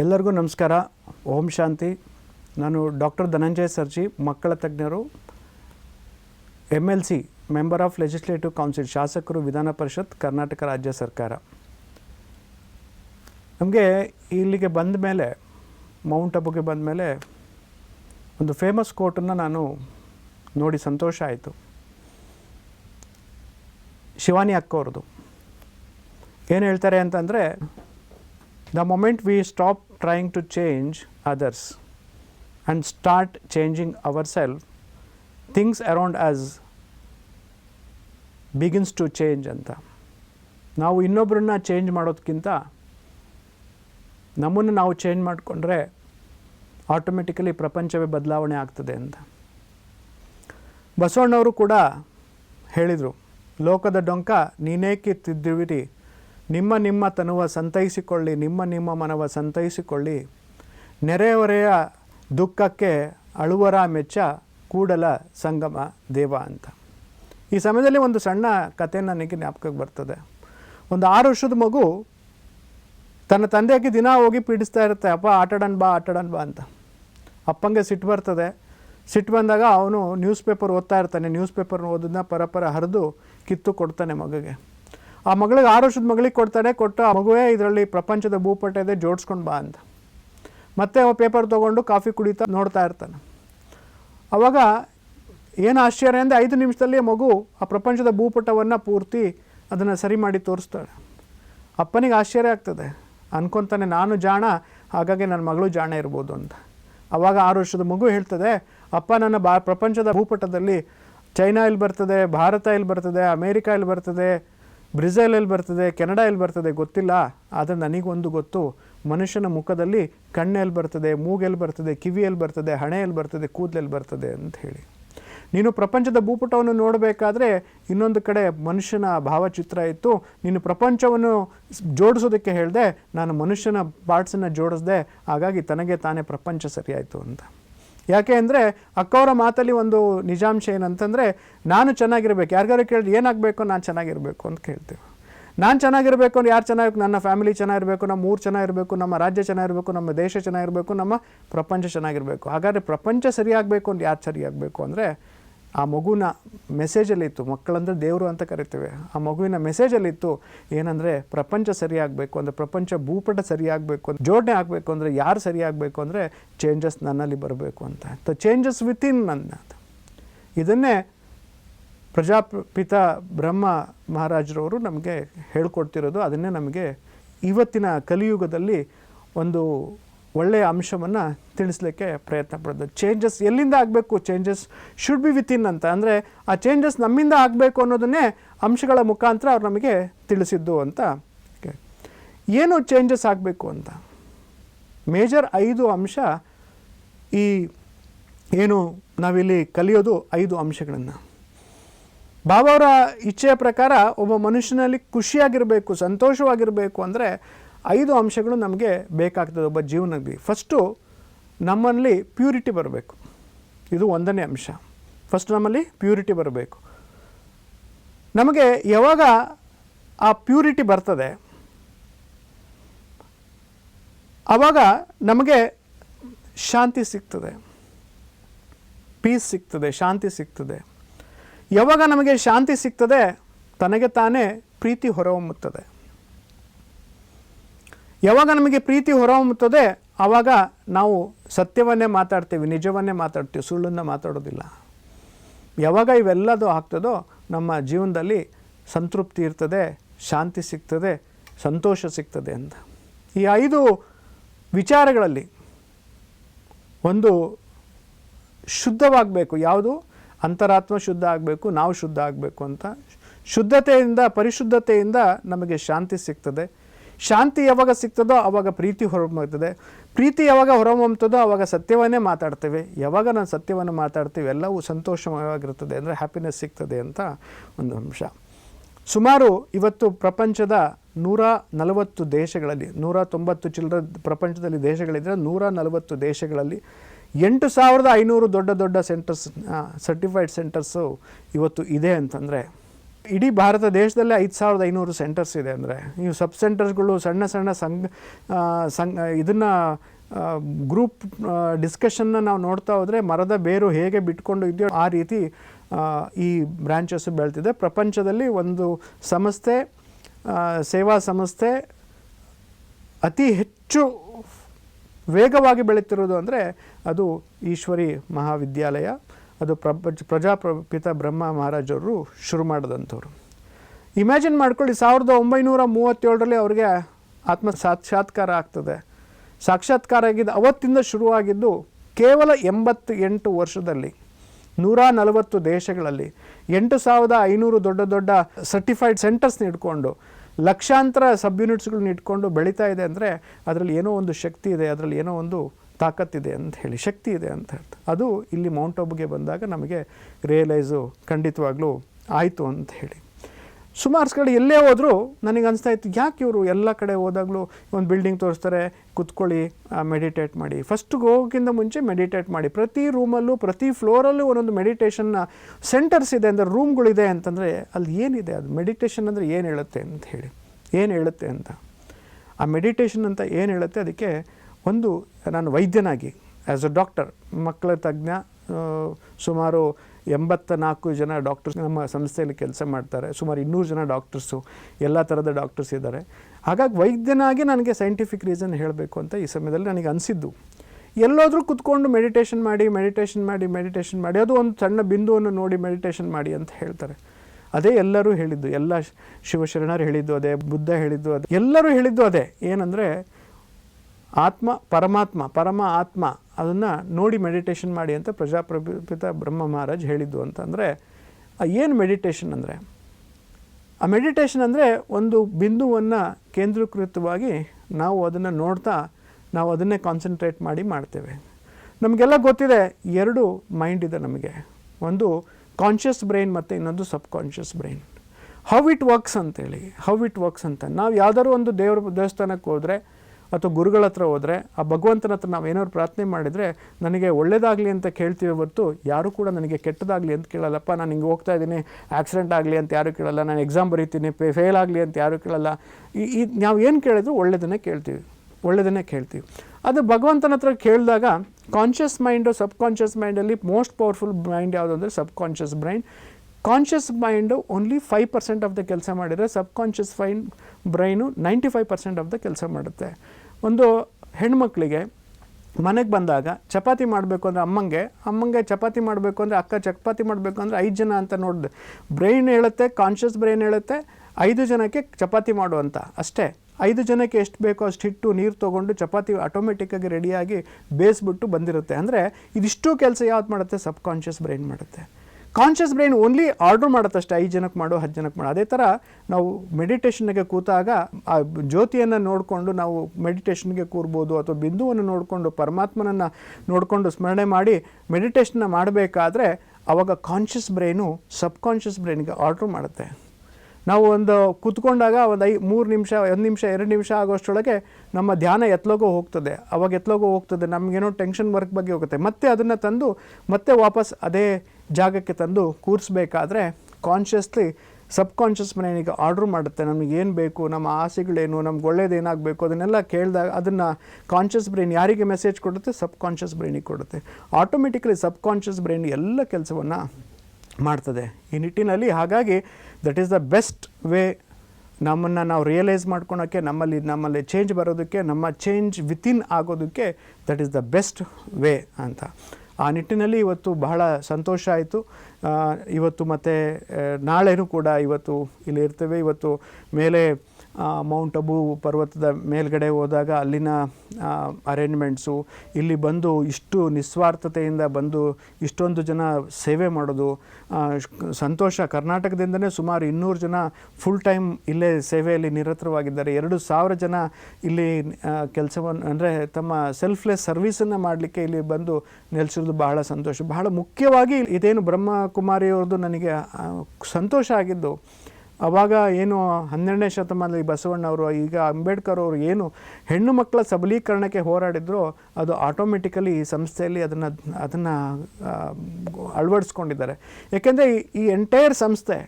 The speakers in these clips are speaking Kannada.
ಎಲ್ಲರಿಗೂ ನಮಸ್ಕಾರ. ಓಂ ಶಾಂತಿ. ನಾನು ಡಾಕ್ಟರ್ ಧನಂಜಯ ಸರ್ಜಿ, ಮಕ್ಕಳ ತಜ್ಞರು M L C member of legislative council ಶಾಸಕರು, ವಿಧಾನ ಪರಿಷತ್, ಕರ್ನಾಟಕ ರಾಜ್ಯ ಸರ್ಕಾರ. ನಮಗೆ ಇಲ್ಲಿಗೆ ಬಂದ ಮೇಲೆ ಮೌಂಟ್ ಅಬುಗೆ ಬಂದ ಮೇಲೆ ಒಂದು ಫೇಮಸ್ ಕೋಟನ್ನು ನಾನು ನೋಡಿ ಸಂತೋಷ ಆಯಿತು. ಶಿವಾನಿ ಅಕ್ಕ ಅವ್ರದ್ದು. ಏನು ಹೇಳ್ತಾರೆ ಅಂತಂದರೆ the moment we stop to change others and start changing our self things around us begins to change ಅಂತ. ನಾವು ಇನ್ನೊಬ್ಬರನ್ನ ಚೇಂಜ್ ಮಾಡೋದಕ್ಕಿಂತ ನಮ್ಮನ್ನು ನಾವು ಚೇಂಜ್ ಮಾಡಿಕೊಂಡ್ರೆ ಆಟೋಮೆಟಿಕಲಿ ಪ್ರಪಂಚವೇ ಬದಲಾವಣೆ ಆಗ್ತದೆ ಅಂತ. ಬಸವಣ್ಣವರು ಕೂಡ ಹೇಳಿದರು, ಲೋಕದ ಡೊಂಕ ನೀನೇಕೆ ತಿದ್ದುವಿರಿ ನಿಮ್ಮ ನಿಮ್ಮ ತನುವ ಸಂತೈಸಿಕೊಳ್ಳಿ, ನಿಮ್ಮ ನಿಮ್ಮ ಮನವ ಸಂತೈಸಿಕೊಳ್ಳಿ. ನೆರೆಹೊರೆಯ ದುಃಖಕ್ಕೆ ಅಳುವರ ಮೆಚ್ಚ ಕೂಡಲ ಸಂಗಮ ದೇವ ಅಂತ. ಈ ಸಮಯದಲ್ಲಿ ಒಂದು ಸಣ್ಣ ಕತೆ ನನಗೆ ಜ್ಞಾಪಕಕ್ಕೆ ಬರ್ತದೆ. ಒಂದು ಆರು ವರ್ಷದ ಮಗು ತನ್ನ ತಂದೆಗೆ ದಿನ ಹೋಗಿ ಪೀಡಿಸ್ತಾ ಇರುತ್ತೆ, ಅಪ್ಪ ಆಟಾಡೋಣ ಬಾ ಆಟಾಡೋಣ ಬಾ ಅಂತ. ಅಪ್ಪಂಗೆ ಸಿಟ್ಟು ಬರ್ತದೆ. ಸಿಟ್ಟು ಬಂದಾಗ ಅವನು ನ್ಯೂಸ್ ಪೇಪರ್ ಓದ್ತಾ ಇರ್ತಾನೆ. ನ್ಯೂಸ್ ಪೇಪರ್ನ ಓದೋದನ್ನ ಪರಪರ ಹರಿದು ಕಿತ್ತು ಕೊಡ್ತಾನೆ ಮಗುಗೆ. ಆ ಮಗಳಿಗೆ ಆರು ವರ್ಷದ ಮಗಳಿಗೆ ಕೊಡ್ತಾನೆ, ಕೊಟ್ಟು ಆ ಮಗುವೇ ಇದರಲ್ಲಿ ಪ್ರಪಂಚದ ಭೂಪಟ ಇದೆ, ಜೋಡಿಸ್ಕೊಂಡು ಬಾ ಅಂತ. ಮತ್ತೆ ಅವ ಪೇಪರ್ ತೊಗೊಂಡು ಕಾಫಿ ಕುಡಿತಾ ನೋಡ್ತಾ ಇರ್ತಾನೆ. ಅವಾಗ ಏನು ಆಶ್ಚರ್ಯ ಅಂದರೆ ಐದು ನಿಮಿಷದಲ್ಲಿ ಮಗು ಆ ಪ್ರಪಂಚದ ಭೂಪಟವನ್ನು ಪೂರ್ತಿ ಅದನ್ನು ಸರಿ ಮಾಡಿ ತೋರಿಸ್ತಾಳೆ. ಅಪ್ಪನಿಗೆ ಆಶ್ಚರ್ಯ ಆಗ್ತದೆ. ಅನ್ಕೊತಾನೆ, ನಾನು ಜಾಣ, ಹಾಗಾಗಿ ನನ್ನ ಮಗಳು ಜಾಣ ಇರ್ಬೋದು ಅಂತ. ಅವಾಗ ಆರು ವರ್ಷದ ಮಗು ಹೇಳ್ತದೆ, ಅಪ್ಪ, ನನ್ನ ಬಾ, ಪ್ರಪಂಚದ ಭೂಪಟದಲ್ಲಿ ಚೈನಾ ಇಲ್ಲಿ ಬರ್ತದೆ, ಭಾರತ ಇಲ್ಲಿ ಬರ್ತದೆ, ಅಮೇರಿಕಾ ಇಲ್ಲಿ ಬರ್ತದೆ ಬ್ರೆಜಿಲ್ ಎಲ್ಲಿ ಬರ್ತದೆ ಕೆನಡಾ ಎಲ್ಲಿ ಬರ್ತದೆ ಗೊತ್ತಿಲ್ಲ, ಆದರೆ ನನಗೊಂದು ಗೊತ್ತು. ಮನುಷ್ಯನ ಮುಖದಲ್ಲಿ ಕಣ್ಣೆಲ್ಲಿ ಬರ್ತದೆ, ಮೂಗೆಲ್ಲಿ ಬರ್ತದೆ, ಕಿವಿಯಲ್ಲಿ ಬರ್ತದೆ, ಹಣೆಯಲ್ಲಿ ಬರ್ತದೆ, ಕೂದಲಲ್ಲಿ ಬರ್ತದೆ ಅಂತ ಹೇಳಿ. ನೀನು ಪ್ರಪಂಚದ ಭೂಪುಟವನ್ನು ನೋಡಬೇಕಾದ್ರೆ ಇನ್ನೊಂದು ಕಡೆ ಮನುಷ್ಯನ ಭಾವಚಿತ್ರ ಇತ್ತು. ನೀನು ಪ್ರಪಂಚವನ್ನು ಜೋಡಿಸೋದಕ್ಕೆ ಹೇಳಿದೆ, ನಾನು ಮನುಷ್ಯನ ಪಾರ್ಟ್ಸನ್ನು ಜೋಡಿಸ್ದೆ, ಹಾಗಾಗಿ ತನಗೆ ತಾನೇ ಪ್ರಪಂಚ ಸರಿಯಾಯಿತು ಅಂತ. ಯಾಕೆ ಅಂದರೆ ಅಕ್ಕವರ ಮಾತಲ್ಲಿ ಒಂದು ನಿಜಾಂಶ ಏನಂತಂದರೆ, ನಾನು ಚೆನ್ನಾಗಿರ್ಬೇಕು. ಯಾರಿಗಾರು ಕೇಳಿದ್ರೆ ಏನಾಗಬೇಕು? ನಾನು ಚೆನ್ನಾಗಿರಬೇಕು ಅಂತ ಕೇಳ್ತೀವಿ. ನಾನು ಚೆನ್ನಾಗಿರಬೇಕು ಅಂದ್ರೆ ಯಾರು ಚೆನ್ನಾಗಿರ್ಬೇಕು ನನ್ನ ಫ್ಯಾಮಿಲಿ ಚೆನ್ನಾಗಿರಬೇಕು, ನಮ್ಮ ಊರು ಚೆನ್ನಾಗಿರಬೇಕು, ನಮ್ಮ ರಾಜ್ಯ ಚೆನ್ನಾಗಿರಬೇಕು, ನಮ್ಮ ದೇಶ ಚೆನ್ನಾಗಿರಬೇಕು, ನಮ್ಮ ಪ್ರಪಂಚ ಚೆನ್ನಾಗಿರಬೇಕು. ಹಾಗಾದರೆ ಪ್ರಪಂಚ ಸರಿಯಾಗಬೇಕು ಅಂದರೆ ಯಾರು ಸರಿಯಾಗಬೇಕು ಅಂದರೆ ಆ ಮಗುವಿನ ಮೆಸೇಜಲ್ಲಿತ್ತು ಮಕ್ಕಳಂದ್ರೆ ದೇವರು ಅಂತ ಕರಿತೇವೆ. ಆ ಮಗುವಿನ ಮೆಸೇಜಲ್ಲಿತ್ತು ಏನಂದರೆ ಪ್ರಪಂಚ ಸರಿಯಾಗಬೇಕು ಅಂದರೆ, ಪ್ರಪಂಚ ಭೂಪಟ ಸರಿಯಾಗಬೇಕು ಜೋಡಣೆ ಆಗಬೇಕು ಅಂದರೆ, ಯಾರು ಸರಿಯಾಗಬೇಕು ಅಂದರೆ ಚೇಂಜಸ್ ನನ್ನಲ್ಲಿ ಬರಬೇಕು ಅಂತ. ದ ಚೇಂಜಸ್ ವಿತಿನ್ ನನ್ನ ಇದನ್ನೇ ಪ್ರಜಾಪಿತ ಬ್ರಹ್ಮ ಮಹಾರಾಜರವರು ನಮಗೆ ಹೇಳ್ಕೊಡ್ತಿರೋದು. ಅದನ್ನೇ ನಮಗೆ ಇವತ್ತಿನ ಕಲಿಯುಗದಲ್ಲಿ ಒಂದು ಒಳ್ಳೆಯ ಅಂಶವನ್ನು ತಿಳಿಸ್ಲಿಕ್ಕೆ ಪ್ರಯತ್ನ ಪಡೋದು. ಚೇಂಜಸ್ ಎಲ್ಲಿಂದ ಆಗಬೇಕು? ಚೇಂಜಸ್ ಶುಡ್ ಬಿ ವಿತಿನ್ ಅಂತ. ಅಂದರೆ ಆ ಚೇಂಜಸ್ ನಮ್ಮಿಂದ ಆಗಬೇಕು ಅನ್ನೋದನ್ನೇ ಅಂಶಗಳ ಮುಖಾಂತರ ಅವ್ರು ನಮಗೆ ತಿಳಿಸಿದ್ದು ಅಂತ. ಏನು ಚೇಂಜಸ್ ಆಗಬೇಕು ಅಂತ? ಮೇಜರ್ ಐದು ಅಂಶ ಈ ಏನು ನಾವಿಲ್ಲಿ ಕಲಿಯೋದು ಐದು ಅಂಶಗಳನ್ನು. ಬಾಬಾವರ ಇಚ್ಛೆಯ ಪ್ರಕಾರ ಒಬ್ಬ ಮನುಷ್ಯನಲ್ಲಿ ಖುಷಿಯಾಗಿರಬೇಕು, ಸಂತೋಷವಾಗಿರಬೇಕು ಅಂದರೆ ಐದು ಅಂಶಗಳು ನಮಗೆ ಬೇಕಾಗ್ತದೆ ಒಬ್ಬ ಜೀವನದಲ್ಲಿ. ಫಸ್ಟು ನಮ್ಮಲ್ಲಿ ಪ್ಯೂರಿಟಿ ಬರಬೇಕು. ಇದು ಒಂದನೇ ಅಂಶ. ಫಸ್ಟ್ ನಮ್ಮಲ್ಲಿ ಪ್ಯೂರಿಟಿ ಬರಬೇಕು. ನಮಗೆ ಯಾವಾಗ ಆ ಪ್ಯೂರಿಟಿ ಬರ್ತದೆ? ಆವಾಗ ನಮಗೆ ಶಾಂತಿ ಸಿಗ್ತದೆ. ಪೀಸ್ ಸಿಗ್ತದೆ, ಶಾಂತಿ ಸಿಗ್ತದೆ. ಯಾವಾಗ ನಮಗೆ ಶಾಂತಿ ಸಿಗ್ತದೆ? ತನಗೆ ತಾನೇ ಪ್ರೀತಿ ಹೊರಹೊಮ್ಮುತ್ತದೆ. ಯಾವಾಗ ನಮಗೆ ಪ್ರೀತಿ ಹೊರಹೊಮ್ಮುತ್ತದೆ ಆವಾಗ ನಾವು ಸತ್ಯವನ್ನೇ ಮಾತಾಡ್ತೀವಿ, ನಿಜವನ್ನೇ ಮಾತಾಡ್ತೀವಿ, ಸುಳ್ಳನ್ನು ಮಾತಾಡೋದಿಲ್ಲ. ಯಾವಾಗ ಇವೆಲ್ಲದು ಆಗ್ತದೋ, ನಮ್ಮ ಜೀವನದಲ್ಲಿ ಸಂತೃಪ್ತಿ ಇರ್ತದೆ, ಶಾಂತಿ ಸಿಗ್ತದೆ, ಸಂತೋಷ ಸಿಗ್ತದೆ ಅಂತ. ಈ ಐದು ವಿಚಾರಗಳಲ್ಲಿ ಒಂದು ಶುದ್ಧವಾಗಬೇಕು. ಯಾವುದು? ಅಂತರಾತ್ಮ ಶುದ್ಧ ಆಗಬೇಕು, ನಾವು ಶುದ್ಧ ಆಗಬೇಕು ಅಂತ. ಶುದ್ಧತೆಯಿಂದ, ಪರಿಶುದ್ಧತೆಯಿಂದ ನಮಗೆ ಶಾಂತಿ ಸಿಗ್ತದೆ. ಶಾಂತಿ ಯಾವಾಗ ಸಿಗ್ತದೋ ಆವಾಗ ಪ್ರೀತಿ ಹೊರಹೊಮ್ಮುತ್ತದೆ. ಪ್ರೀತಿ ಯಾವಾಗ ಹೊರಹೊಮ್ಮುತ್ತದೋ ಆವಾಗ ಸತ್ಯವನ್ನೇ ಮಾತಾಡ್ತೇವೆ. ಯಾವಾಗ ನಾನು ಸತ್ಯವನ್ನು ಮಾತಾಡ್ತೀವಿ, ಎಲ್ಲವೂ ಸಂತೋಷಮಯವಾಗಿರ್ತದೆ ಅಂದರೆ ಹ್ಯಾಪಿನೆಸ್ ಸಿಗ್ತದೆ ಅಂತ ಒಂದು ಅಂಶ. ಸುಮಾರು ಇವತ್ತು ಪ್ರಪಂಚದ ನೂರ ನಲವತ್ತು ದೇಶಗಳಲ್ಲಿ, ನೂರ ತೊಂಬತ್ತು ಚಿಲ್ಲರ ಪ್ರಪಂಚದಲ್ಲಿ ದೇಶಗಳಿದ್ದರೆ ನೂರ ನಲವತ್ತು ದೇಶಗಳಲ್ಲಿ ಎಂಟು ಸಾವಿರದ ಐನೂರು ದೊಡ್ಡ ದೊಡ್ಡ ಸೆಂಟರ್ಸ್ ಸರ್ಟಿಫೈಡ್ ಸೆಂಟರ್ಸು ಇವತ್ತು ಇದೆ ಅಂತಂದರೆ ಇಡೀ ಭಾರತ ದೇಶದಲ್ಲೇ ಐದು ಸಾವಿರದ ಐನೂರು ಸೆಂಟರ್ಸ್ ಇದೆ ಅಂದರೆ, ನೀವು ಸಬ್ ಸೆಂಟರ್ಸ್ಗಳು ಸಣ್ಣ ಸಣ್ಣ ಸಂಘ ಸಂಘ, ಇದನ್ನು ಗ್ರೂಪ್ ಡಿಸ್ಕಷನ್ನ ನಾವು ನೋಡ್ತಾ ಹೋದರೆ ಮರದ ಬೇರು ಹೇಗೆ ಬಿಟ್ಕೊಂಡು ಇದೆಯೋ ಆ ರೀತಿ ಈ ಬ್ರ್ಯಾಂಚಸ್ ಬೆಳ್ತಿದೆ ಪ್ರಪಂಚದಲ್ಲಿ ಒಂದು ಸಂಸ್ಥೆ ಸೇವಾ ಸಂಸ್ಥೆ ಅತಿ ಹೆಚ್ಚು ವೇಗವಾಗಿ ಬೆಳೀತಿರೋದು ಅಂದರೆ ಅದು ಈಶ್ವರಿ ಮಹಾವಿದ್ಯಾಲಯ. ಅದು ಪ್ರಪಂಚ ಪ್ರಜಾಪಿತ ಬ್ರಹ್ಮ ಮಹಾರಾಜರು ಶುರು ಮಾಡಿದಂಥವ್ರು. ಇಮ್ಯಾಜಿನ್ ಮಾಡ್ಕೊಳ್ಳಿ, ಸಾವಿರದ ಒಂಬೈನೂರ ಮೂವತ್ತೇಳರಲ್ಲಿ ಅವ್ರಿಗೆ ಆತ್ಮ ಸಾಕ್ಷಾತ್ಕಾರ ಆಗ್ತದೆ. ಸಾಕ್ಷಾತ್ಕಾರ ಆಗಿದ್ದು ಅವತ್ತಿಂದ ಶುರುವಾಗಿದ್ದು ಕೇವಲ ಎಂಬತ್ತು ಎಂಟು ವರ್ಷದಲ್ಲಿ, ನೂರ ನಲವತ್ತು ದೇಶಗಳಲ್ಲಿ, ಎಂಟು ಸಾವಿರದ ಐನೂರು ದೊಡ್ಡ ದೊಡ್ಡ ಸರ್ಟಿಫೈಡ್ ಸೆಂಟರ್ಸ್ನ ಇಟ್ಕೊಂಡು ಲಕ್ಷಾಂತರ ಸಬ್ ಯೂನಿಟ್ಸ್ಗಳನ್ನ ಇಟ್ಕೊಂಡು ಬೆಳೀತಾ ಇದೆ ಅಂದರೆ ಅದರಲ್ಲಿ ಏನೋ ಒಂದು ಶಕ್ತಿ ಇದೆ, ಅದರಲ್ಲಿ ಏನೋ ಒಂದು ತಾಕತ್ತಿದೆ ಅಂತ ಹೇಳಿ, ಶಕ್ತಿ ಇದೆ ಅಂತ ಅರ್ಥ ಅದು ಇಲ್ಲಿ ಮೌಂಟ್ ಅಬುಗೆ ಬಂದಾಗ ನಮಗೆ ರಿಯಲೈಸು ಖಂಡಿತವಾಗ್ಲೂ ಆಯಿತು ಅಂತ ಹೇಳಿ. ಸುಮಾರು ಕಡೆ ಎಲ್ಲೇ ಹೋದರೂ ನನಗೆ ಅನಿಸ್ತಾ ಇತ್ತು, ಯಾಕೆ ಇವರು ಎಲ್ಲ ಕಡೆ ಹೋದಾಗಲೂ ಒಂದು ಬಿಲ್ಡಿಂಗ್ ತೋರಿಸ್ತಾರೆ, ಕುತ್ಕೊಳ್ಳಿ ಮೆಡಿಟೇಟ್ ಮಾಡಿ. ಫಸ್ಟಿಗೆ ಹೋಗೋಕ್ಕಿಂತ ಮುಂಚೆ ಮೆಡಿಟೇಟ್ ಮಾಡಿ. ಪ್ರತಿ ರೂಮಲ್ಲೂ ಪ್ರತಿ ಫ್ಲೋರಲ್ಲೂ ಒಂದೊಂದು ಮೆಡಿಟೇಷನ್ನ ಸೆಂಟರ್ಸ್ ಇದೆ ಅಂದರೆ ರೂಮ್ಗಳಿದೆ ಅಂತಂದರೆ ಅಲ್ಲಿ ಏನಿದೆ? ಅದು ಮೆಡಿಟೇಷನ್ ಅಂದರೆ ಏನು ಹೇಳುತ್ತೆ ಅಂತ ಹೇಳಿ. ಏನು ಹೇಳುತ್ತೆ ಅಂತ. ಆ ಮೆಡಿಟೇಷನ್ ಅಂತ ಏನು ಹೇಳುತ್ತೆ? ಅದಕ್ಕೆ ಒಂದು, ನಾನು ವೈದ್ಯನಾಗಿ ಆ್ಯಸ್ ಅ ಡಾಕ್ಟರ್ ಮಕ್ಕಳ ತಜ್ಞ ಸುಮಾರು ಎಂಬತ್ತ ನಾಲ್ಕು ಜನ ಡಾಕ್ಟರ್ಸ್ ನಮ್ಮ ಸಂಸ್ಥೆಯಲ್ಲಿ ಕೆಲಸ ಮಾಡ್ತಾರೆ. ಸುಮಾರು ಇನ್ನೂರು ಜನ ಡಾಕ್ಟರ್ಸು ಎಲ್ಲ ಥರದ ಡಾಕ್ಟರ್ಸ್ ಇದ್ದಾರೆ. ಹಾಗಾಗಿ ವೈದ್ಯನಾಗಿ ನನಗೆ ಸೈಂಟಿಫಿಕ್ ರೀಸನ್ ಹೇಳಬೇಕು ಅಂತ ಈ ಸಮಯದಲ್ಲಿ ನನಗೆ ಅನಿಸಿದ್ದು. ಎಲ್ಲೋದ್ರೂ ಕುತ್ಕೊಂಡು ಮೆಡಿಟೇಷನ್ ಮಾಡಿ ಮೆಡಿಟೇಷನ್ ಮಾಡಿ ಮೆಡಿಟೇಷನ್ ಮಾಡಿ, ಅದು ಒಂದು ಸಣ್ಣ ಬಿಂದುವನ್ನು ನೋಡಿ ಮೆಡಿಟೇಷನ್ ಮಾಡಿ ಅಂತ ಹೇಳ್ತಾರೆ. ಅದೇ ಎಲ್ಲರೂ ಹೇಳಿದ್ದು, ಎಲ್ಲ ಶಿವಶರಣರು ಹೇಳಿದ್ದು ಅದೇ, ಬುದ್ಧ ಹೇಳಿದ್ದು ಅದೇ, ಎಲ್ಲರೂ ಹೇಳಿದ್ದು ಅದೇ. ಏನಂದರೆ ಆತ್ಮ, ಪರಮಾತ್ಮ, ಪರಮ ಆತ್ಮ ಅದನ್ನು ನೋಡಿ ಮೆಡಿಟೇಷನ್ ಮಾಡಿ ಅಂತ ಪ್ರಜಾಪ್ರಭುಪಿತ ಬ್ರಹ್ಮ ಮಹಾರಾಜ್ ಹೇಳಿದ್ದು ಅಂತಂದರೆ ಏನು ಮೆಡಿಟೇಷನ್ ಅಂದರೆ? ಆ ಮೆಡಿಟೇಷನ್ ಅಂದರೆ ಒಂದು ಬಿಂದುವನ್ನು ಕೇಂದ್ರೀಕೃತವಾಗಿ ನಾವು ಅದನ್ನು ನೋಡ್ತಾ ನಾವು ಅದನ್ನೇ ಕಾನ್ಸಂಟ್ರೇಟ್ ಮಾಡಿ ಮಾಡ್ತೇವೆ. ನಮಗೆಲ್ಲ ಗೊತ್ತಿದೆ ಎರಡು ಮೈಂಡ್ ಇದೆ ನಮಗೆ. ಒಂದು ಕಾನ್ಷಿಯಸ್ ಬ್ರೈನ್ ಮತ್ತು ಇನ್ನೊಂದು sub conscious brain how it works ಅಂತೇಳಿ ಹೌ ಇಟ್ ವರ್ಕ್ಸ್ ಅಂತ. ನಾವು ಯಾವ್ದಾದ್ರು ಒಂದು ದೇವ್ರ ದೇವಸ್ಥಾನಕ್ಕೆ ಹೋದರೆ ಅಥವಾ ಗುರುಗಳ ಹತ್ರ ಹೋದರೆ, ಆ ಭಗವಂತನ ಹತ್ರ ನಾವು ಏನಾದ್ರು ಪ್ರಾರ್ಥನೆ ಮಾಡಿದರೆ, ನನಗೆ ಒಳ್ಳೇದಾಗಲಿ ಅಂತ ಕೇಳ್ತೀವಿ ಹೊರತು ಯಾರೂ ಕೂಡ ನನಗೆ ಕೆಟ್ಟದಾಗಲಿ ಅಂತ ಕೇಳಲ್ಲಪ್ಪ, ನಾನು ಹಿಂಗೆ ಹೋಗ್ತಾ ಇದ್ದೀನಿ ಆಕ್ಸಿಡೆಂಟ್ ಆಗಲಿ ಅಂತ ಯಾರೂ ಕೇಳಲ್ಲ, ನಾನು ಎಕ್ಸಾಮ್ ಬರೀತೀನಿ, ಪೇ ಫೇಲ್ ಆಗಲಿ ಅಂತ ಯಾರೂ ಕೇಳಲ್ಲ. ಈ ನಾವು ಏನು ಕೇಳಿದ್ರು ಒಳ್ಳೆಯದನ್ನೇ ಕೇಳ್ತೀವಿ ಒಳ್ಳೆಯದನ್ನೇ ಕೇಳ್ತೀವಿ. ಅದು ಭಗವಂತನ ಹತ್ರ ಕೇಳಿದಾಗ ಕಾನ್ಷಿಯಸ್ ಮೈಂಡು ಸಬ್ ಕಾನ್ಷಿಯಸ್ ಮೈಂಡಲ್ಲಿ ಮೋಸ್ಟ್ ಪವರ್ಫುಲ್ ಮೈಂಡ್ ಯಾವುದು ಅಂದರೆ sub conscious brain conscious mind only five percent of the ಕೆಲಸ ಮಾಡಿದರೆ sub conscious fine brain ninety five percent of the ಕೆಲಸ ಮಾಡುತ್ತೆ. ಒಂದು ಹೆಣ್ಮಕ್ಳಿಗೆ ಮನೆಗೆ ಬಂದಾಗ ಚಪಾತಿ ಮಾಡಬೇಕು ಅಂದರೆ ಅಮ್ಮಂಗೆ ಅಮ್ಮಂಗೆ ಚಪಾತಿ ಮಾಡಬೇಕು ಅಂದರೆ ಅಕ್ಕ ಚಪಾತಿ ಮಾಡಬೇಕು ಅಂದರೆ ಐದು ಜನ ಅಂತ ನೋಡಿದೆ. ಬ್ರೈನ್ ಹೇಳುತ್ತೆ ಕಾನ್ಷಿಯಸ್ ಬ್ರೈನ್ ಹೇಳುತ್ತೆ, ಐದು ಜನಕ್ಕೆ ಚಪಾತಿ ಮಾಡು ಅಂತ. ಅಷ್ಟೇ, ಐದು ಜನಕ್ಕೆ ಎಷ್ಟು ಬೇಕೋ ಅಷ್ಟು ಹಿಟ್ಟು, ನೀರು ತೊಗೊಂಡು ಚಪಾತಿ ಆಟೋಮೆಟಿಕ್ಕಾಗಿ ರೆಡಿಯಾಗಿ ಬೇಯಿಸ್ಬಿಟ್ಟು ಬಂದಿರುತ್ತೆ. ಅಂದರೆ ಇದಿಷ್ಟು ಕೆಲಸ ಯಾವ್ದು ಮಾಡುತ್ತೆ? ಸಬ್ ಕಾನ್ಷಿಯಸ್ ಬ್ರೈನ್ ಮಾಡುತ್ತೆ. ಕಾನ್ಷಿಯಸ್ ಬ್ರೈನ್ ಓನ್ಲಿ ಆರ್ಡ್ರ್ ಮಾಡುತ್ತಷ್ಟೇ, ಐದು ಜನಕ್ಕೆ ಮಾಡು, ಹತ್ತು ಜನಕ್ಕೆ ಮಾಡು. ಅದೇ ಥರ ನಾವು ಮೆಡಿಟೇಷನ್ಗೆ ಕೂತಾಗ ಆ ಜ್ಯೋತಿಯನ್ನು ನೋಡಿಕೊಂಡು ನಾವು ಮೆಡಿಟೇಷನ್ಗೆ ಕೂರ್ಬೋದು ಅಥವಾ ಬಿಂದುವನ್ನು ನೋಡಿಕೊಂಡು ಪರಮಾತ್ಮನನ್ನು ನೋಡಿಕೊಂಡು ಸ್ಮರಣೆ ಮಾಡಿ ಮೆಡಿಟೇಷನ್ನ ಮಾಡಬೇಕಾದ್ರೆ ಆವಾಗ ಕಾನ್ಷಿಯಸ್ ಬ್ರೈನು ಸಬ್ ಕಾನ್ಷಿಯಸ್ ಬ್ರೈನ್ಗೆ ಆರ್ಡ್ರ್ ಮಾಡುತ್ತೆ. ನಾವು ಒಂದು ಕೂತ್ಕೊಂಡಾಗ ಒಂದು ಐ, ಮೂರು ನಿಮಿಷ, ಒಂದು ನಿಮಿಷ, ಎರಡು ನಿಮಿಷ ಆಗೋಷ್ಟರೊಳಗೆ ನಮ್ಮ ಧ್ಯಾನ ಎತ್ಲೋಗೋ ಹೋಗ್ತದೆ. ಅವಾಗ ಎತ್ಲೋಗೋ ಹೋಗ್ತದೆ. ನಮಗೇನೋ ಟೆನ್ಷನ್ ವರ್ಕ್ ಬಗ್ಗೆ ಹೋಗುತ್ತೆ. ಮತ್ತೆ ಅದನ್ನು ತಂದು ಮತ್ತೆ ವಾಪಸ್ ಅದೇ ಜಾಗಕ್ಕೆ ತಂದು ಕೂರಿಸ್ಬೇಕಾದ್ರೆ ಕಾನ್ಷಿಯಸ್ಲಿ ಸಬ್ ಕಾನ್ಷಿಯಸ್ ಆರ್ಡ್ರ್ ಮಾಡುತ್ತೆ. ನಮಗೆ ಏನು ಬೇಕು, ನಮ್ಮ ಆಸೆಗಳೇನು, ನಮ್ಗೆ ಒಳ್ಳೇದೇನಾಗಬೇಕು ಅದನ್ನೆಲ್ಲ ಕೇಳಿದಾಗ ಅದನ್ನು ಕಾನ್ಷಿಯಸ್ ಬ್ರೈನ್ ಯಾರಿಗೆ ಮೆಸೇಜ್ ಕೊಡುತ್ತೆ? ಸಬ್ ಕಾನ್ಷಿಯಸ್ ಬ್ರೈನಿಗೆ ಕೊಡುತ್ತೆ. ಆಟೋಮೆಟಿಕಲಿ ಸಬ್ ಕಾನ್ಷಿಯಸ್ ಬ್ರೈನ್ ಎಲ್ಲ ಕೆಲಸವನ್ನು ಮಾಡ್ತದೆ. ಈ ನಿಟ್ಟಿನಲ್ಲಿ ಹಾಗಾಗಿ that is the best way ನಮ್ಮನ್ನು ನಾವು ರಿಯಲೈಸ್ ಮಾಡ್ಕೊಳೋಕ್ಕೆ, ನಮ್ಮಲ್ಲಿ ನಮ್ಮಲ್ಲಿ ಚೇಂಜ್ ಬರೋದಕ್ಕೆ, ನಮ್ಮ ಚೇಂಜ್ ವಿತಿನ್ ಆಗೋದಕ್ಕೆ that is the best way ಅಂತ. ಆ ನಿಟ್ಟಿನಲ್ಲಿ ಇವತ್ತು ಬಹಳ ಸಂತೋಷ ಆಯಿತು. ಇವತ್ತು ಮತ್ತು ನಾಳೆನೂ ಕೂಡ ಇವತ್ತು ಇಲ್ಲಿ ಇರ್ತೇವೆ. ಇವತ್ತು ಮೇಲೆ ಮೌಂಟ್ ಅಬು ಪರ್ವತದ ಮೇಲ್ಗಡೆ ಹೋದಾಗ ಅಲ್ಲಿನ ಅರೇಂಜ್ಮೆಂಟ್ಸು ಇಲ್ಲಿ ಬಂದು ಇಷ್ಟು ನಿಸ್ವಾರ್ಥತೆಯಿಂದ ಬಂದು ಇಷ್ಟೊಂದು ಜನ ಸೇವೆ ಮಾಡೋದು ಸಂತೋಷ. ಕರ್ನಾಟಕದಿಂದನೇ ಸುಮಾರು ಇನ್ನೂರು ಜನ ಫುಲ್ ಟೈಮ್ ಇಲ್ಲೇ ಸೇವೆಯಲ್ಲಿ ನಿರತರವಾಗಿದ್ದಾರೆ ಎರಡು ಸಾವಿರ ಜನ ಇಲ್ಲಿ ಕೆಲಸವನ್ನು ಅಂದರೆ ತಮ್ಮ ಸೆಲ್ಫ್ಲೆಸ್ ಸರ್ವಿಸನ್ನು ಮಾಡಲಿಕ್ಕೆ ಇಲ್ಲಿ ಬಂದು ನೆಲೆಸಿರೋದು ಬಹಳ ಸಂತೋಷ. ಬಹಳ ಮುಖ್ಯವಾಗಿ ಇದೇನು ಬ್ರಹ್ಮಕುಮಾರಿಯವ್ರದ್ದು ನನಗೆ ಸಂತೋಷ ಆಗಿದ್ದು ಅವಾಗ ಏನು ಹನ್ನೆರಡನೇ ಶತಮಾನದಲ್ಲಿ ಬಸವಣ್ಣವರು, ಈಗ ಅಂಬೇಡ್ಕರ್ ಅವರು ಏನು ಹೆಣ್ಣು ಮಕ್ಕಳ ಸಬಲೀಕರಣಕ್ಕೆ ಹೋರಾಡಿದ್ರು ಅದು ಆಟೋಮೆಟಿಕಲಿ ಈ ಸಂಸ್ಥೆಯಲ್ಲಿ ಅದನ್ನು ಅದನ್ನು ಅಳವಡಿಸ್ಕೊಂಡಿದ್ದಾರೆ. ಯಾಕೆಂದರೆ ಈ ಎಂಟೈರ್ ಸಂಸ್ಥೆ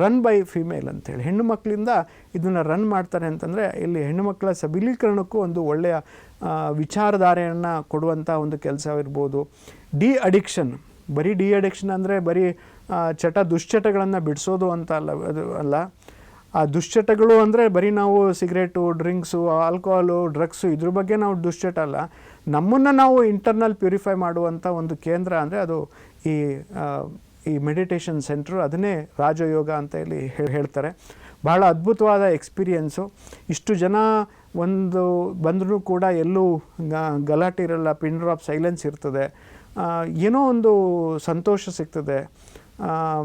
ರನ್ ಬೈ ಫಿಮೇಲ್ ಅಂತೇಳಿ, ಹೆಣ್ಣು ಮಕ್ಕಳಿಂದ ಇದನ್ನು ರನ್ ಮಾಡ್ತಾರೆ ಅಂತಂದರೆ ಇಲ್ಲಿ ಹೆಣ್ಣು ಮಕ್ಕಳ ಸಬಲೀಕರಣಕ್ಕೂ ಒಂದು ಒಳ್ಳೆಯ ವಿಚಾರಧಾರೆಯನ್ನು ಕೊಡುವಂಥ ಒಂದು ಕೆಲಸ ಇರ್ಬೋದು ಡಿ ಅಡಿಕ್ಷನ್ ಬರೀ ಡಿ ಅಡಿಕ್ಷನ್ ಅಂದರೆ ಬರೀ ಚಟ ದುಶ್ಚಟಗಳನ್ನು ಬಿಡಿಸೋದು ಅಂತ ಅಲ್ಲ, ಅದು ಅಲ್ಲ. ಆ ದುಶ್ಚಟಗಳು ಅಂದರೆ ಬರೀ ನಾವು ಸಿಗರೇಟು, ಡ್ರಿಂಕ್ಸು, ಆಲ್ಕೋಹಾಲು, ಡ್ರಗ್ಸು ಇದ್ರ ಬಗ್ಗೆ ನಾವು ದುಶ್ಚಟ ಅಲ್ಲ. ನಮ್ಮನ್ನು ನಾವು ಇಂಟರ್ನಲ್ ಪ್ಯೂರಿಫೈ ಮಾಡುವಂಥ ಒಂದು ಕೇಂದ್ರ ಅಂದರೆ ಅದು ಈ ಈ ಮೆಡಿಟೇಷನ್ ಸೆಂಟ್ರು. ಅದನ್ನೇ ರಾಜಯೋಗ ಅಂತ ಇಲ್ಲಿ ಹೇ- ಹೇಳ್ತಾರೆ. ಬಹಳ ಅದ್ಭುತವಾದ ಎಕ್ಸ್ಪೀರಿಯೆನ್ಸು. ಇಷ್ಟು ಜನ ಒಂದು ಬಂದರೂ ಕೂಡ ಎಲ್ಲೂ ಗಲಾಟೆ ಇರಲ್ಲ, ಪಿನ್ ಡ್ರಾಪ್ ಸೈಲೆನ್ಸ್ ಇರ್ತದೆ. ಏನೋ ಒಂದು ಸಂತೋಷ ಸಿಗ್ತದೆ. ಆ,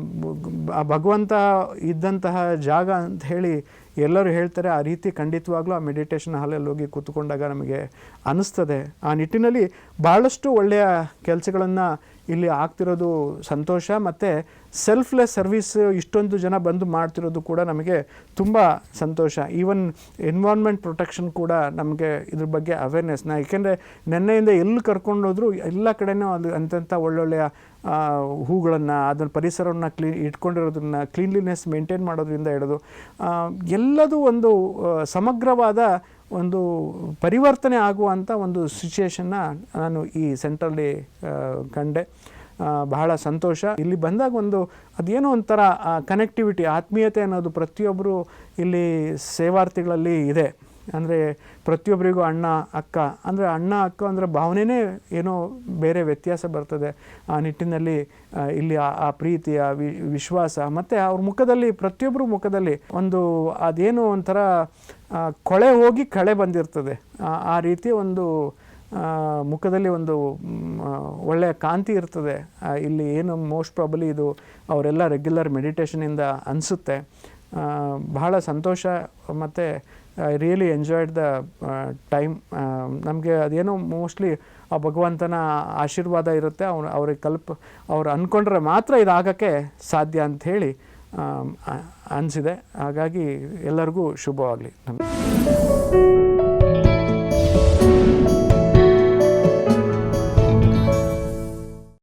ಭಗವಂತ ಇದ್ದಂತಹ ಜಾಗ ಅಂತ ಹೇಳಿ ಎಲ್ಲರೂ ಹೇಳ್ತಾರೆ ಆ ರೀತಿ ಖಂಡಿತವಾಗ್ಲೂ ಆ ಮೆಡಿಟೇಷನ್ ಹಾಲಲ್ಲಿ ಹೋಗಿ ಕೂತ್ಕೊಂಡಾಗ ನಮಗೆ ಅನಿಸ್ತದೆ. ಆ ನಿಟ್ಟಿನಲ್ಲಿ ಭಾಳಷ್ಟು ಒಳ್ಳೆಯ ಕೆಲಸಗಳನ್ನು ಇಲ್ಲಿ ಆಗ್ತಿರೋದು ಸಂತೋಷ ಮತ್ತು ಸೆಲ್ಫ್ಲೆಸ್ ಸರ್ವಿಸ್ ಇಷ್ಟೊಂದು ಜನ ಬಂದು ಮಾಡ್ತಿರೋದು ಕೂಡ ನಮಗೆ ತುಂಬ ಸಂತೋಷ. ಈವನ್ ಎನ್ವಾನ್ಮೆಂಟ್ ಪ್ರೊಟೆಕ್ಷನ್ ಕೂಡ ನಮಗೆ ಇದ್ರ ಬಗ್ಗೆ ಅವೇರ್ನೆಸ್ನ ಏಕೆಂದರೆ ನೆನ್ನೆಯಿಂದ ಎಲ್ಲಿ ಕರ್ಕೊಂಡೋದ್ರೂ ಎಲ್ಲ ಕಡೆಯೂ ಅಲ್ಲಿ ಅಂತಂಥ ಒಳ್ಳೊಳ್ಳೆಯ ಹೂಗಳನ್ನು ಅದರ ಪರಿಸರವನ್ನು ಕ್ಲೀನ್ ಇಟ್ಕೊಂಡಿರೋದನ್ನ ಕ್ಲೀನ್ಲಿನೆಸ್ ಮೇಂಟೈನ್ ಮಾಡೋದ್ರಿಂದ ಹಿಡಿದು ಎಲ್ಲದೂ ಒಂದು ಸಮಗ್ರವಾದ ಒಂದು ಪರಿವರ್ತನೆ ಆಗುವಂಥ ಒಂದು ಸಿಚುಯೇಷನ್ನ ನಾನು ಈ ಸೆಂಟ್ರಲ್ಲಿ ಕಂಡೆ. ಬಹಳ ಸಂತೋಷ. ಇಲ್ಲಿ ಬಂದಾಗ ಒಂದು ಅದೇನೋ ಒಂಥರ ಕನೆಕ್ಟಿವಿಟಿ ಆತ್ಮೀಯತೆ ಅನ್ನೋದು ಪ್ರತಿಯೊಬ್ಬರು ಇಲ್ಲಿ ಸೇವಾರ್ಥಿಗಳಲ್ಲಿ ಇದೆ. ಅಂದರೆ ಪ್ರತಿಯೊಬ್ಬರಿಗೂ ಅಣ್ಣ, ಅಕ್ಕ, ಅಂದರೆ ಅಣ್ಣ, ಅಕ್ಕ ಅಂದರೆ ಭಾವನೆನೇ ಏನೋ ಬೇರೆ ವ್ಯತ್ಯಾಸ ಬರ್ತದೆ. ಆ ನಿಟ್ಟಿನಲ್ಲಿ ಇಲ್ಲಿ ಆ- ಪ್ರೀತಿ, ಆ ವಿಶ್ವಾಸ, ಮತ್ತು ಅವ್ರ ಮುಖದಲ್ಲಿ ಪ್ರತಿಯೊಬ್ಬರ ಮುಖದಲ್ಲಿ ಒಂದು ಅದೇನೋ ಒಂಥರ ಕೊಳೆ ಹೋಗಿ ಕಳೆ ಬಂದಿರ್ತದೆ. ಆ- ರೀತಿ ಒಂದು ಮುಖದಲ್ಲಿ ಒಂದು ಒಳ್ಳೆಯ ಕಾಂತಿ ಇರ್ತದೆ. ಇಲ್ಲಿ ಏನು ಮೋಸ್ಟ್ ಪ್ರಾಬಲಿ ಇದು ಅವರೆಲ್ಲ ರೆಗ್ಯುಲರ್ ಮೆಡಿಟೇಷನಿಂದ ಅನಿಸುತ್ತೆ. ಬಹಳ ಸಂತೋಷ ಮತ್ತು I really enjoyed the time. ನಮಗೆ ಅದೇನೋ ಮೋಸ್ಟ್ಲಿ ಆ ಭಗವಂತನ ಆಶೀರ್ವಾದ ಇರುತ್ತೆ. ಅವನು, ಅವ್ರಿಗೆ ಕಲ್ಪ, ಅವ್ರು ಅಂದ್ಕೊಂಡ್ರೆ ಮಾತ್ರ ಇದಾಗೋಕ್ಕೆ ಸಾಧ್ಯ ಅಂಥೇಳಿ ಅನಿಸಿದೆ. ಹಾಗಾಗಿ ಎಲ್ಲರಿಗೂ ಶುಭವಾಗಲಿ. ನಮಗೆ